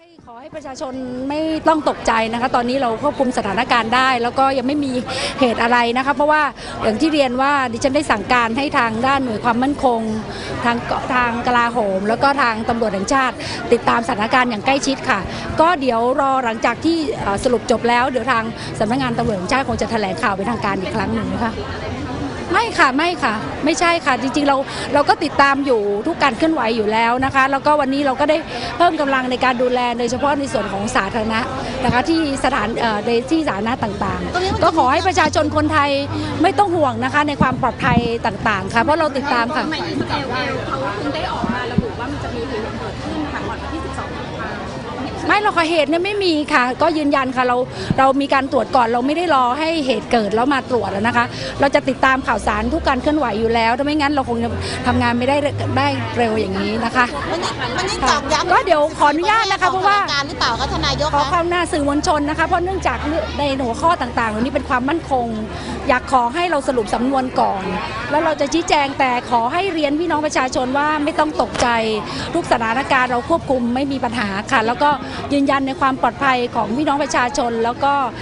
ให้ขอให้ประชาชนไม่ต้องตกใจนะคะ ตอนนี้เราควบคุมสถานการณ์ได้ แล้วก็ยังไม่มีเหตุอะไรนะคะ เพราะว่าอย่างที่เรียนว่าดิฉันได้สั่งการให้ทางด้านหน่วยความมั่นคง ทางทางกลาโหม แล้วก็ทางตำรวจแห่งชาติ ติดตามสถานการณ์อย่างใกล้ชิดค่ะ ก็เดี๋ยวรอหลังจากที่สรุปจบแล้วเดี๋ยวทางสำนักงานตำรวจแห่งชาติคงจะแถลงข่าวเป็นทางการอีกครั้งหนึ่งนะคะ ไม่ค่ะไม่ค่ะ ไม่ใช่ค่ะ จริงๆเราเราก็ติดตามอยู่ทุกการเคลื่อนไหวอยู่แล้วนะคะ แล้วก็วันนี้เราก็ได้เพิ่มกำลังในการดูแลโดยเฉพาะในส่วนของสาธารณะนะคะที่สถานเอ่อในที่สาธารณะต่างๆ ก็ขอให้ประชาชนคนไทยไม่ต้องห่วงนะคะในความปลอดภัยต่างๆค่ะเพราะเราติดตามค่ะ หรอกค่ะเหตุเนี่ยไม่มีค่ะ ก็ยืนยันค่ะเราเรามีการตรวจก่อนเราไม่ได้รอให้เหตุเกิดแล้วมาตรวจอะนะคะ เราจะติดตามข่าวสารทุกการเคลื่อนไหวอยู่แล้วถ้าไม่งั้นเราคงจะทำงานไม่ได้ได้เร็วอย่างนี้นะคะวันนี้วันนี้ตอกย้ำก็เดี๋ยวขออนุญาตนะคะเพราะว่าการหรือเปล่าคะทนายกขอคะความหน้าสื่อมวลชนนะคะ เพราะเนื่องจากในหัวข้อต่างๆเหล่านี้เป็นความมั่นคง อยากขอให้เราสรุปสำนวนก่อน แล้วเราจะชี้แจงแต่ขอให้เรียนพี่น้องประชาชนว่าไม่ต้องตกใจทุกสถานการณ์เราควบคุมไม่มีปัญหาค่ะ แล้วก็ยืนยันในความปลอดภัยของพี่น้องประชาชน แล้วก็